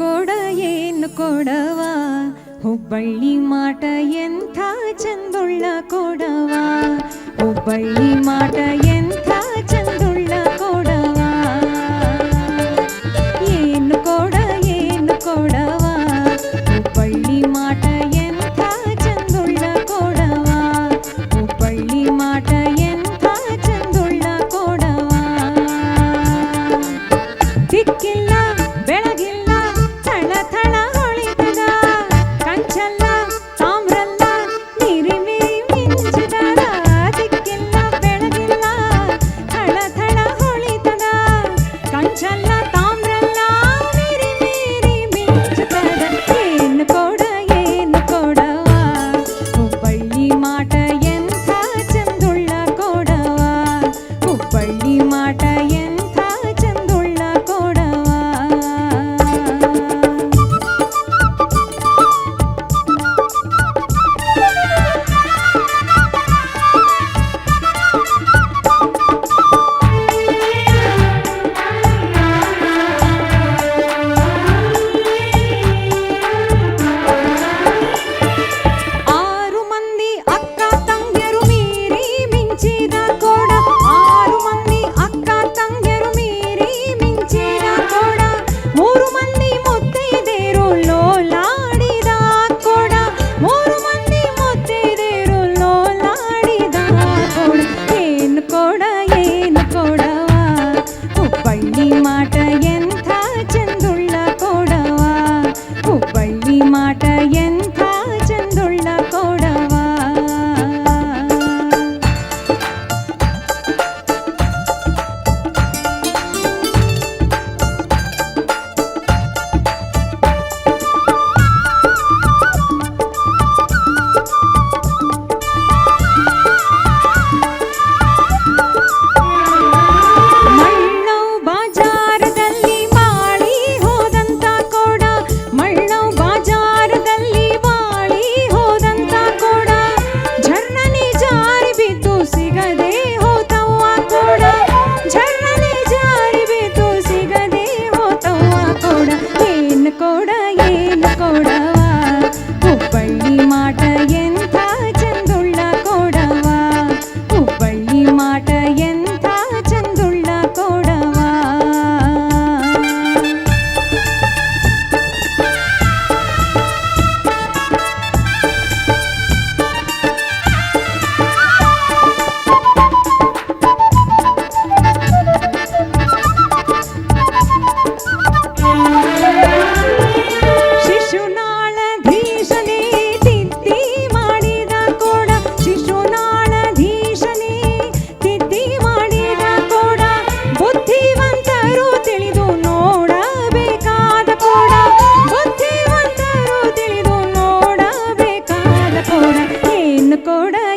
ಕೊಡ ಏನು ಕೊಡವ? ಹುಬ್ಬಳ್ಳಿ ಮಾಟ ಎಂಥ ಚಂದುಳ್ಳ ಕೊಡವ? ಹುಬ್ಬಳ್ಳಿ ಮಾಟ कोड़ा